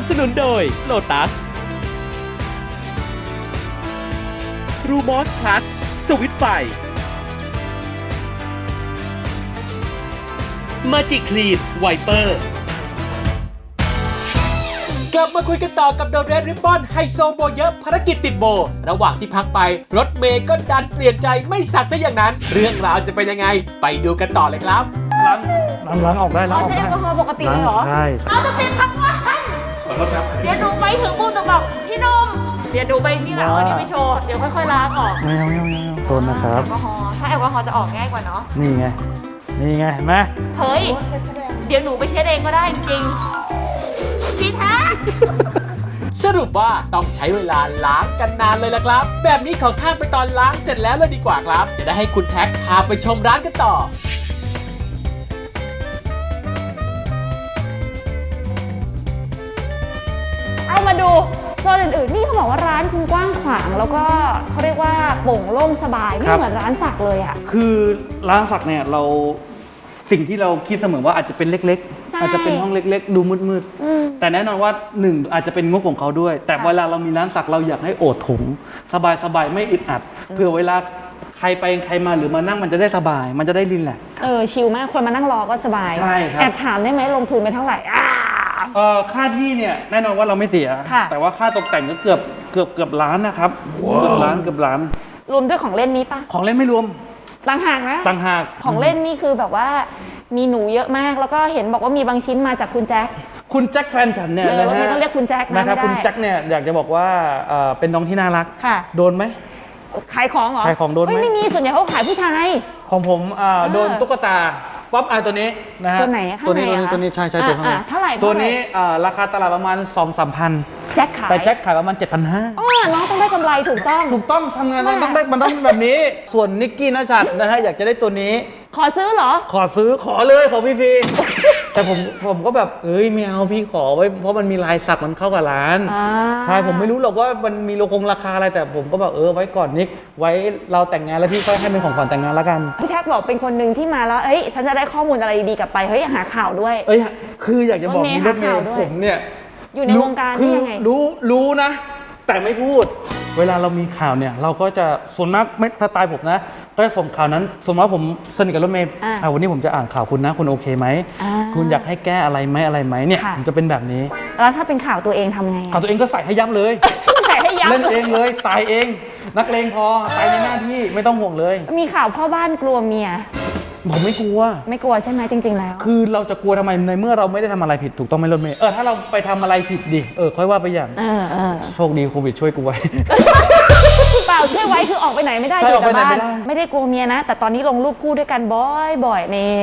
นับสนุนโดย Lotus รูมอสพลัสสวิตไฟมาจิคลีนไวเปอร์กลับมาคุยกันต่อกับ The Red Ribbon ไฮโซโบเยอะภารกิจติดโบ ระหว่างที่พักไป รถเมย์ก็ดันเปลี่ยนใจไม่สักซะอย่างนั้น เรื่องราวจะเป็นยังไง ไปดูกันต่อเลยครับล้างล้างล้างออกได้ล้างออกใช้ได้แอลกอฮอล์ปกติเลยเหรอ ใช่ เอาจะติดทั้ งวันเดี๋ยวหนูไปถึงปุ๊บจะบอกพี่หนมเดี๋ยวหนูไปที่หลังวันนี้ไปโชว์ เดี๋ยวค่อยๆล้างออกไม่เอาไม่เอาไม่เอาโทนนะครับ แอลกอฮอล์ถ้าแอลกอฮอล์จะออกง่ายกว่าเนาะ นี่ไง นี่ไงเห็นไหมเฮ้ย เดี๋ยวหนูไปเช็ดเองก็ได้จริงๆพี่แท้สรุปว่าต้องใช้เวลาล้างกันนานเลยละครับ แบบนี้ขอข้ามไปตอนล้างเสร็จแล้วเลยดีกว่าครับ จะได้ให้คุณแท็กพาไปชมร้านกันต่อ ดูโซนอื่นๆนี่เขาบอกว่าร้านคุณกว้างขวาง แล้วก็เขาเรียกว่าโปร่งโล่งสบายไม่เหมือนร้านสักเลยอะคือร้านสักเนี่ยเราสิ่งที่เราคิดเสมอว่าอาจจะเป็นเล็กใช่ ๆ อาจจะเป็นห้องเล็ก ๆ ดูมืดอืม ๆแต่แน่นอนว่าหนึ่งอาจจะเป็นงบของเขาด้วย แต่ค่ะเวลาเรามีร้านสักเราอยากให้โอดถุงสบายๆไม่อึดอัดเผื่อเวลาใครไปใครมาหรือมานั่งมันจะได้สบาย มันจะได้รีแลกซ์ เออชิลมากคนมานั่งรอก็สบาย ใช่ครับ แอบถามได้ไหมลงทุนไปเท่าไหร่อ่า เอ่อค่าที่เนี่ยแน่นอนว่าเราไม่เสีย ค่ะ แต่ว่าค่าตกแต่งก็เกือบเกือบเกือบล้านนะครับเกือบล้านเกือบล้าน รวมด้วยของเล่นนี้ปะของเล่นไม่รวมต่างหากนะ ต่างหากของเล่นนี่คือแบบว่ามีหนูเยอะมากแล้วก็เห็นบอกว่ามีบางชิ้นมาจากคุณแจ็ค คุณแจ็คแฟนฉันเนี่ยเออนะไม่ฮะต้องเรียกคุณแจ็คนะนะครับไม่ได้ คุณแจ็คเนี่ยอยากจะบอกว่าเอ่อเป็นน้องที่น่ารัก ค่ะ โดนไหม ขายของเหรอขายของโดนไหม เฮ้ยไม่มีส่วนใหญ่เขาขายผู้ชาย ของผมเอ่อเออโดนตุ๊กตา ป๊อปอายตัวนี้นะฮะตัวไหนอะข้างตัวนี้ในตัวนี้อะตัวนี้ใช่ใช่อะตัวข้างในอะเท่าไหร่ตัวเท่าไหร่นี้เอ่อราคาตลาดประมาณ2 3 0 0พันแจ็คขาย แต่แจ็คขายประมาณ 7 5 0 0 อ๋อน้องต้องได้กำไรถูกต้อง ถูกต้องทำงานมันแม่ต้องได้มันต้องแบบนี้ ส่วนนิกกี้นัชัดนะฮะอยากจะได้ตัวนี้ ขอซื้อเหรอ ขอซื้อขอเลยขอพี่ฟรี แต่ผมผมก็แบบเอ้ยไม่เอาพี่ขอไว้เพราะมันมีลายสักมันเข้ากับร้าน อ่าใช่ผมไม่รู้หรอกว่ามันมีโลคงราคาอะไรแต่ผมก็แบบเออไว้ก่อนนิกไว้เราแต่งงานแล้วพี่ค่อยให้เป็นของขวัญแต่งงานแล้วกัน พี่แท็กบอกเป็นคนหนึ่งที่มาแล้ว เอ้ย ฉันจะได้ข้อมูลอะไรดีๆกลับไป เฮ้ย หาข่าวด้วย เอ้ยคืออยากจะบอกรถเมย์นี่รถเมหาข่าวย์ด้วยผมเนี่ยอยู่ในวงการคืนี่อยังไง รู้รู้นะ แต่ไม่พูด เวลาเรามีข่าวเนี่ยเราก็จะส่วนมากไม่สไตล์ผมนะ ก็จะส่งข่าวนั้นสมมติว่าผมสนิทกับรถเมย์อ่าอ่าวันนี้ผมจะอ่านข่าวคุณนะ คุณโอเคไหม อ่าคุณอยากให้แก้อะไรไหมอะไรไหมเนี่ยค่ะ ผมจะเป็นแบบนี้ แล้วถ้าเป็นข่าวตัวเองทำไงอะข่าวตัวเองก็ใส่ให้ยับเลย ใส่ให้ยับเล่นเองเลยตายเอง นักเลงพอตายในหน้าที่ไม่ต้องห่วงเลย มีข่าวพ่อบ้านกลัวเมีย ผมไม่กลัว ไม่กลัวใช่ไหมจริง ๆ แล้ว คือเราจะกลัวทำไมในเมื่อเราไม่ได้ทำอะไรผิดถูกต้องไหมรถเมย์เออถ้าเราไปทำอะไรผิดดิเออค่อยว่าไปอย่างเออเออโชคดีโควิดช่วยกูไว้ เปล่าช่วยไว้คือออกไปไหนไม่ได้ใช่อยู่ออกไปแต่ไหนบ้านไม่ได้ ไม่ได้กลัวเมียนะ แต่ตอนนี้ลงรูปคู่ด้วยกันบ่อยๆนี่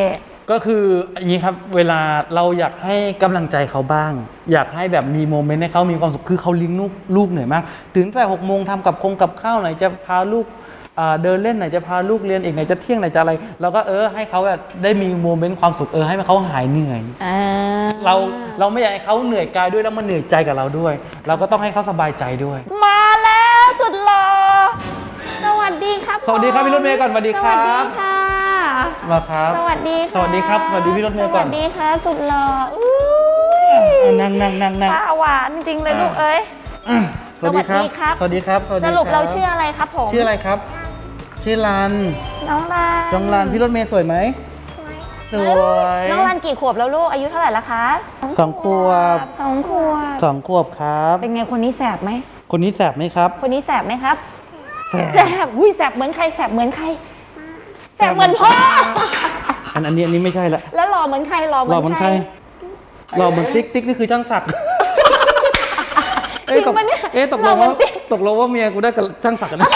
ก็คืออย่างนี้ครับเวลาเราอยากให้กำลังใจเขาบ้าง อยากให้แบบมีโมเมนต์ให้เขามีความสุขคือเขาเลี้ยงลูกลูกเหนื่อยมาก ตื่นตั้งแต่หกโมงทำกับคงกับข้าวไหนจะพาลูกอ่า เดินเล่นไหนจะพาลูกเรียนอีกไหนจะเที่ยงไหนจะอะไร เราก็เออให้เขาแบบได้มีโมเมนต์ความสุขเออให้เขาหายเหนื่อยอ่าเราเราไม่อยากให้เขาเหนื่อยกายด้วยแล้วมันเหนื่อยใจกับเราด้วย เราก็ต้องให้เขาสบายใจด้วย มาแล้วสุดหล่อสวัสดีครับสวัสดีครับพี่รถเมย์ก่อนสวัสดีครับสวัสดีค่ะมาครับ สวัสดีค่ะสวัสดีครับสวัสดีพี่รถเมย์ก่อนสวัสดีค่ะสุดหล่ออุ้ยอะนั่งนั่งนั่งนั่งป้าหวานจริงๆเลยลูกเอ้ยอืมสวัสดีครับ สวัสดีครับสวัสดีครับสวัสสดีคบรุปเราชื่ออะไรครับผม ชื่ออะไรครับ ชื่อลันน้องลานจองลันพี่รถเมย์สวยไหมสวยน้องลานกี่ขวบแล้วลูกอายุเท่าไหร่ละคะสองขวบสองขวบสองขวบครับ เป็นไงคนนี้แสบไหมคนนี้แสบไหมครับ คนนี้แสบไหมครับแสแสบอุ้ยแสบเหมือนใครแสบเหมือนใครแสบเหมือนพ่ออันอันนี้อันนี้ไม่ใช่ละแล้วหล่อเหมือนใครหล่อเหหล่อเหมืมืออนนใคใครรหล่อเหมือนติ๊กติ๊กนี่คือช่างศักดิ์จริงปะเนี่ยเอ๊ะตกหลองเหมืว่าอนติ๊กตกลงว่าเมียกูได้กับช่างศักดิ์กันนะ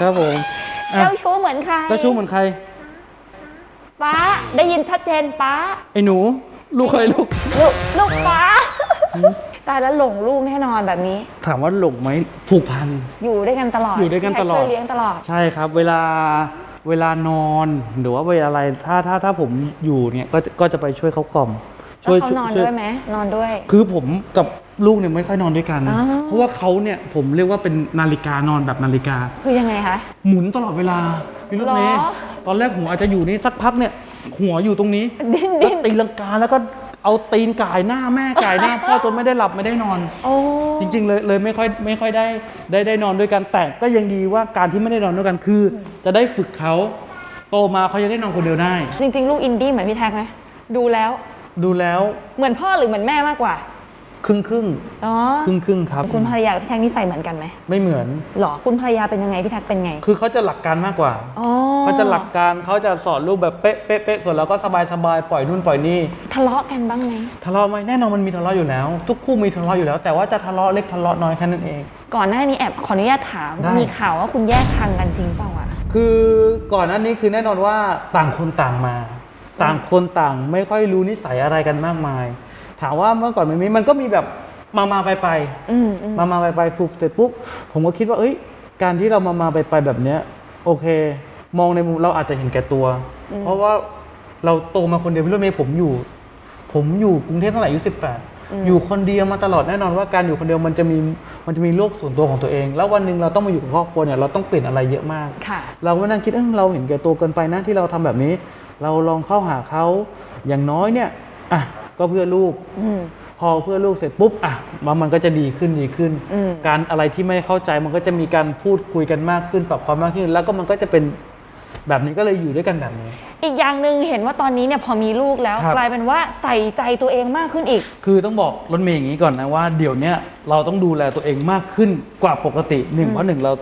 ครับผมอะเจ้าชู้เหมือนใครเจ้าชู้เหมือนใคร ป้าได้ยินชัดเจนป้าไอ้หนู ลูกเคยลูก ลูกลูกป้าตายแล้วหลงลูกแน่นอนแบบนี้ ถามว่าหลงไหมผูกพัน อยู่ด้วยกันตลอดอยู่ด้วยกันตลอดช่วยเลี้ยงตลอด ใช่ครับ เวลาเวลานอนหรือว่าเวลาอะไรถ้าถ้าถ้าผมอยู่เนี่ยก็จะก็จะไปช่วยเขากล่อมแล้วเขานอนช่ด้วยไหมนอนด้วย คือผมกับลูกเนี่ยไม่ค่อยนอนด้วยกัน อ๋อ เพราะว่าเขาเนี่ยผมเรียกว่าเป็นนาฬิกานอนแบบนาฬิกา คือยังไง คะ หมุนตลอดเวลาพี่รถเมย์หรอ ตอนแรกหัวอาจจะอยู่นี่สักพักเนี่ย หัวอยู่ตรงนี้ดิ้นดิ้นแล้วตีลังกาแล้วก็เอาตีนก่ายหน้าแม่ก่ายหน้าพ่อจนไม่ได้หลับไม่ได้นอน โอ้ จริงๆ เลยเลยไม่ค่อยไม่ค่อยได้ได้ได้นอนด้วยกันแต่ก็ยังดีว่าการที่ไม่ได้นอนด้วยกันคือ จะได้ฝึกเขาโตมาเขาจะได้นอนคนเดียวได้ จริง ๆ ลูกอินดี้เหมือนพี่แท็กไหมดูแล้ว ดูแล้ว เหมือนพ่อหรือเหมือนแม่มากกว่า ครึ่งครึ่งอ๋อครึ่งครึ่งๆครับ คุณภรรยากับพี่แท็กนิสัยเหมือนกันไหมไม่เหมือนหรอคุณภรรยาเป็นยังไงพี่แท็กเป็นไง คือเขาจะหลักการมากกว่าอ๋อเขาจะหลักการเขาจะสอนลูกแบบเป๊ะเป๊ะเป๊ะส่วนเราก็สบายสบายปล่อยนู่นปล่อยนี่ทะเลาะกันบ้างไหมทะเลาะไหมแน่นอนมันมีทะเลาะอยู่แล้ว ทุกคู่มีทะเลาะอยู่แล้ว แต่ว่าจะทะเลาะเล็กทะเลาะน้อยแค่นั้นเอง ก่อนหน้านี้แอบขออนุญาตถามได้มีข่าวว่าคุณแยกทางกันจริงเปล่าอะคือก่อนหน้านี้คือแน่นอนว่าต่างคนต่างมา ต่างคนต่างไม่ค่อยรู้นิสัยอะไรกันมากมาย ถามว่าเมื่อก่อนมันมีมันก็มีแบบมามาไปไปอืมอืมมามาไปไปปุ๊บเสร็จปุ๊บผมก็คิดว่าเอ้ย การที่เรามามาไปไปแบบเนี้ย โอเค มองในมุมเราอาจจะเห็นแก่ตัว เพราะว่าเราโตมาคนเดียวพี่รถเมย์ผมอยู่ ผมอยู่กรุงเทพตั้งแต่อายุสิบแปดอยู่คนเดียวมาตลอดแน่นอนว่าการอยู่คนเดียวมันจะมีมันจะมีโลกส่วนตัวของตัวเอง แล้ววันหนึ่งเราต้องมาอยู่กับครอบครัวเนี่ยเราต้องเปลี่ยนอะไรเยอะมาก ค่ะ เราก็นั่งคิดเออเราเห็นแก่ตัวเกินไปนะที่เราทำแบบนี้ เราลองเข้าหาเขาอย่างน้อยเนี่ยอะ ก็เพื่อลูก อืม พอเพื่อลูกเสร็จปุ๊บอะมันมันก็จะดีขึ้นดีขึ้น อืม การอะไรที่ไม่เข้าใจมันก็จะมีการพูดคุยกันมากขึ้นปรับความมากขึ้น แล้วก็มันก็จะเป็นแบบนี้ก็เลยอยู่ด้วยกันแบบนี้ อีกอย่างหนึ่งเห็นว่าตอนนี้เนี่ยพอมีลูกแล้ว ครับ กลายเป็นว่าใส่ใจตัวเองมากขึ้นอีก คือต้องบอกรถเมย์อย่างนี้ก่อนนะว่าเดี๋ยวเนี้ย เราต้องดูแลตัวเองมากขึ้นกว่าปกติหนึ่งเพราะหนึ่งเรา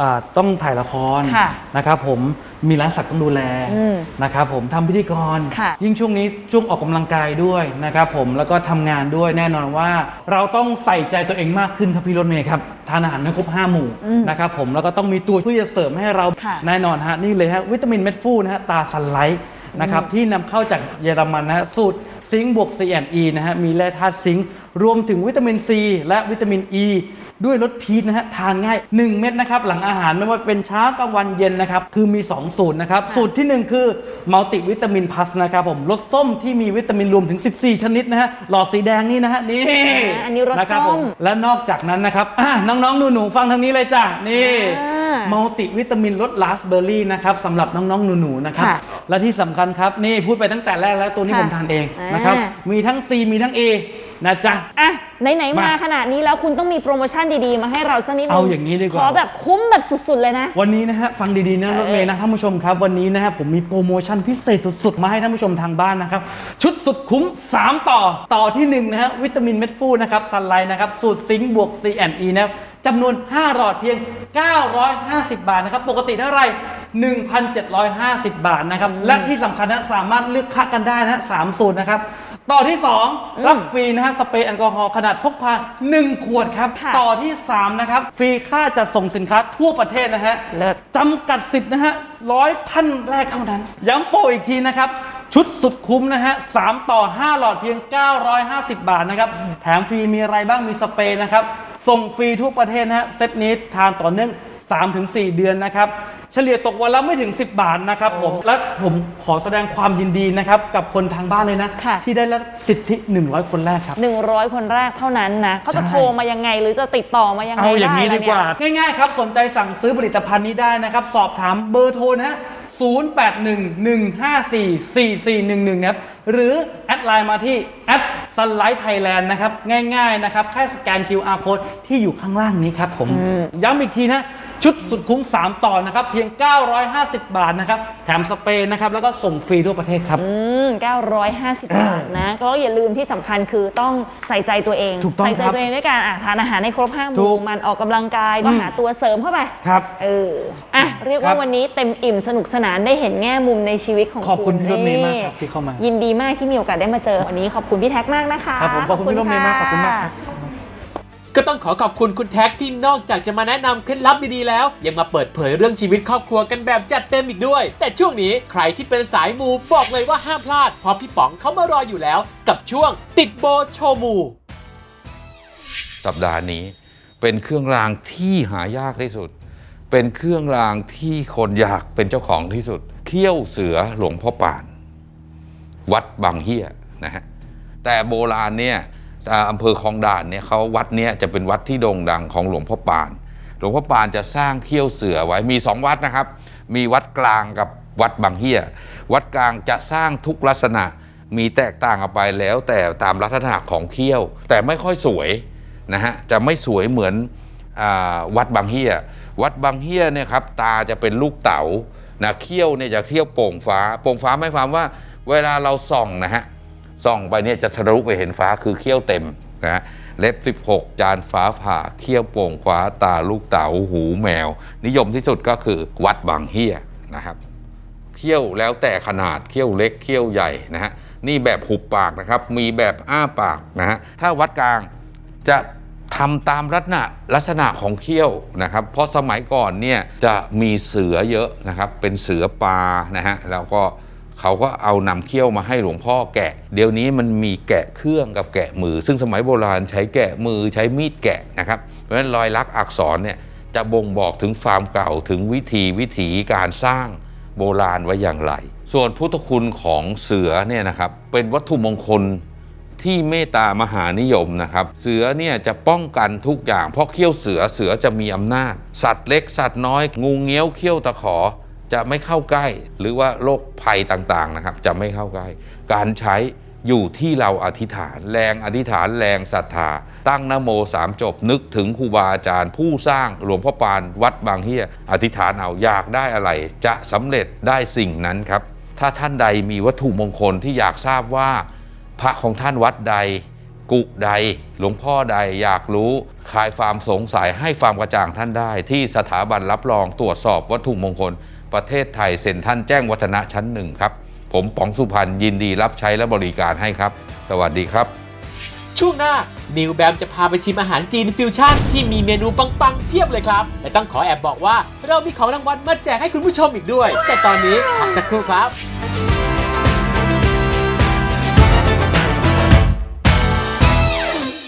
อ่าต้องถ่ายละครค่ะนะครับผมมีร้านสักต้องดูแลอืมนะครับผมทำพิธีกร ค่ะยิ่งช่วงนี้ช่วงออกกำลังกายด้วยนะครับผมแล้วก็ทำงานด้วยแน่นอนว่า เราต้องใส่ใจตัวเองมากขึ้นครับพี่รถเมย์ครับทานอาหารให้ครบห้าหมู่อืมนะครับผมแล้วก็ต้องมีตัวช่วยจะเสริมให้เราค่ะ แน่นอนฮะนี่เลยฮะวิตามินเม็ดฟูนะฮะตาซันไลท์นะครับที่นำเข้าจากเยอรมันนะฮะสูตร ซิงค์บวก CNE นะฮะมีแร่ธาตุซิงค์รวมถึงวิตามินซีและวิตามินอ e, ีด้วยรสพีชนะฮะทานง่าย 1 เม็ดนะครับ หลังอาหารไม่ว่าเป็นเช้ากลางวันเย็นนะครับ คือมี 2 สูตรนะครับ สูตรทีหนึ่1 คือมัลติวิตามินพลัสนะครับผมรสส้มที่มีวิตามินรวมถึง 14 ชนิดนะฮะหลอดสีแดงนี่นะฮะนี่อ่าอันนี้รสะคบส้มผและนอกจากนั้นนะครับอะน้องๆหนูๆฟังทางนี้เลยจ้ะนี่อ่า มัลติวิตามินรสราสเบอร์รี่นะครับสำหรับน้องๆหนูๆนะครับ ค่ะและที่สำคัญครับ นี่พูดไปตั้งแต่แรกแล้วตัวนี้ค่ะผมทานเองนะครับ อ่า มีทั้ง C มีทั้ง A นะจ๊ะ อะไหนๆมามา ขนาดนี้แล้วคุณต้องมีโปรโมชั่นดีๆ มาให้เราสักนิดนึงเอาอย่างนี้ดีกว่า ขอแบบคุ้มแบบสุดๆเลยนะ วันนี้นะฮะฟังดีๆนะรถเมย์นะท่านผู้ชมครับ วันนี้นะฮะผมมีโปรโมชั่นพิเศษสุดๆ มาให้ท่านผู้ชมทางบ้านนะครับ ชุดสุดคุ้ม 3 ต่อต่อที่1นะฮะวิตามินเม็ดฟูนะครับซันไลท์นะครับสูตรซิงค์บวก C&E นะครับ จำนวน 5 หลอดเพียง 950 บาทนะครับ ปกติเท่าไหร่ 1,750 บาทนะครับ และที่สำคัญนะสามารถเลือกค่ากันได้นะฮะสามสูตรนะครับ ต่อที่ 2 รับฟรีนะฮะสเปรย์แอลกอฮอล์ขนาดพกพา 1 ขวดครับ ค่ะต่อที่ 3 นะครับ ฟรีค่าจัดส่งสินค้าทั่วประเทศนะฮะเลิศ จำกัดสิทธิ์นะฮะร้อยท่านแรกเท่านั้น ย้ำโปรอีกทีนะครับ ชุดสุดคุ้มนะฮะสามต่อ 5 หลอดเพียง 950 บาทนะครับ แถมฟรีมีอะไรบ้างมีสเปรย์นะครับ ส่งฟรีทั่วประเทศนะฮะเซตนี้ทานต่อเนื่อง 3-4 เดือนนะครับเฉลี่ยตกวันละไม่ถึง 10 บาทนะครับผมและผมขอแสดงความยินดีนะครับกับคนทางบ้านเลยนะค่ะ ที่ได้รับสิทธิ 100 คนแรกครับ 100 คนแรกเท่านั้นนะเขาจะใช่โทรมายังไงหรือจะติดต่อมายังไงเอาอย่างนี้ไล่ะดีกว่า เนี่ยง่ายๆครับ สนใจสั่งซื้อผลิตภัณฑ์นี้ได้นะครับ สอบถามเบอร์โทรนะฮะ 0811544411 นะครับ หรือแอดไลน์มาที่แอดสไลด์ไทยแลนด์นะครับ ง่ายๆนะครับ แค่สแกน QR code ที่อยู่ข้างล่างนี้ครับผม ย้ำอีกทีนะ ชุดสุดคุ้ม 3ต่อนะครับ เพียง 950 บาทนะครับ แถมสเปรย์นะครับ แล้วก็ส่งฟรีทั่วประเทศครับ อืม950 บาทนะ ก็อย่าลืมที่สำคัญคือต้องใส่ใจตัวเอง ถูกต้องใส่ใจครับตัวเองด้วยการอะทานอาหารให้ครบห้าหถูมู่กมันออกกำลังกายก็อืม หาตัวเสริมเข้าไป ครับ เออ อะ เรียกครัว่าบวันนี้เต็มอิ่มสนุกสนานได้เห็นแง่มุมในชีวิตของขอบคุณพี่รถเมย์นี่มากครับที่เข้ามายินดีมากที่มีโอกาสได้มาเจอวันนี้ขอบคุณพี่แท็กมากนะคะครับผมขอบคุณพี่รถเมย์มากขอบคุณมากครับ ก็ต้องขอขอบคุณคุณแท็กที่นอกจากจะมาแนะนำเคล็ดลับดีๆแล้ว ยังมาเปิดเผยเรื่องชีวิตครอบครัวกันแบบจัดเต็มอีกด้วย แต่ช่วงนี้ใครที่เป็นสายมูบอกเลยว่าห้ามพลาดเพราะพี่ป๋องเขามารออยู่แล้ว กับช่วงติดโบโชมูสัปดาห์นี้ เป็นเครื่องรางที่หายากที่สุด เป็นเครื่องรางที่คนอยากเป็นเจ้าของที่สุด เขี้ยวเสือหลวงพ่อป่าน วัดบางเฮียนะฮะแต่โบราณเนี่ย อำเภอคลองด่านเนี่ยเขาวัดเนี้ยจะเป็นวัดที่โด่งดังของหลวงพ่อปาน หลวงพ่อปานจะสร้างเขี้ยวเสือไว้มีสองวัดนะครับ มีวัดกลางกับวัดบางเฮียวัดกลางจะสร้างทุกลักษณะมีแตกต่างกันไปแล้วแต่ตามลักษณะของเขี้ยว แต่ไม่ค่อยสวยนะฮะจะไม่สวยเหมือนอวัดบางเฮียวัดบางเฮียเนี่ยครับตาจะเป็นลูกเต๋านะเขี้ยวเนี่ยจะเขี้ยวโป่งฟ้า โป่งฟ้าไม่ความว่า เวลาเราส่องนะฮะ ส่องไปเนี่ยจะทะลุไปเห็นฟ้าคือเขี้ยวเต็มนะฮะเล็บ 16 จานฟ้าผ่าเขี้ยวโป่งฟ้าตาลูกเต๋าหูแมว นิยมที่สุดก็คือวัดบางเฮียนะครับเขี้ยวแล้วแต่ขนาดเขี้ยวเล็กเขี้ยวใหญ่นะฮะนี่แบบหุบปากนะครับ มีแบบอ้าปากนะฮะถ้าวัดกลางจะทำตามลักษณะลักษณะของเขี้ยวนะครับ เพราะสมัยก่อนเนี่ยจะมีเสือเยอะนะครับ เป็นเสือปลานะฮะแล้วก็ เขาก็เอานำเขี้ยวมาให้หลวงพ่อแกะ เดี๋ยวนี้มันมีแกะเครื่องกับแกะมือ ซึ่งสมัยโบราณใช้แกะมือใช้มีดแกะนะครับ เพราะฉะนั้นรอยลักษณ์อักษรเนี่ยจะบ่งบอกถึงความเก่าถึงวิธีวิถีการสร้างโบราณไว้อย่างไร ส่วนพุทธคุณของเสือเนี่ยนะครับเป็นวัตถุมงคลที่เมตตามหานิยมนะครับ เสือเนี่ยจะป้องกันทุกอย่าง เพราะเขี้ยวเสือเสือจะมีอำนาจ สัตว์เล็กสัตว์น้อย งูเงี้ยวเขี้ยวตะขอ จะไม่เข้าใกล้ หรือว่าโรคภัยต่างๆนะครับ จะไม่เข้าใกล้ การใช้อยู่ที่เราอธิษฐาน แรงอธิษฐานแรงศรัทธา ตั้งนโมสามจบนึกถึงครูบาอาจารย์ ผู้สร้างหลวงพ่อปานวัดบางเฮียอธิษฐานเอาอยากได้อะไร จะสำเร็จได้สิ่งนั้นครับ ถ้าท่านใดมีวัตถุมงคลที่อยากทราบว่า พระของท่านวัดใด กุใด หลวงพ่อใดอยากรู้คลายความสงสัยให้ความกระจ่างท่านได้ ที่สถาบันรับรองตรวจสอบวัตถุมงคล ประเทศไทยเซ็นท่านแจ้งวัฒนะชั้นหนึ่งครับ ผมป๋องสุพรรณยินดีรับใช้และบริการให้ครับ สวัสดีครับ ช่วงหน้า นิวแบมจะพาไปชิมอาหารจีนฟิวชั่นที่มีเมนูปังๆเพียบเลยครับ และต้องขอแอบบอกว่า เรามีของรางวัลมาแจกให้คุณผู้ชมอีกด้วย แต่ตอนนี้พักสักครู่ครับ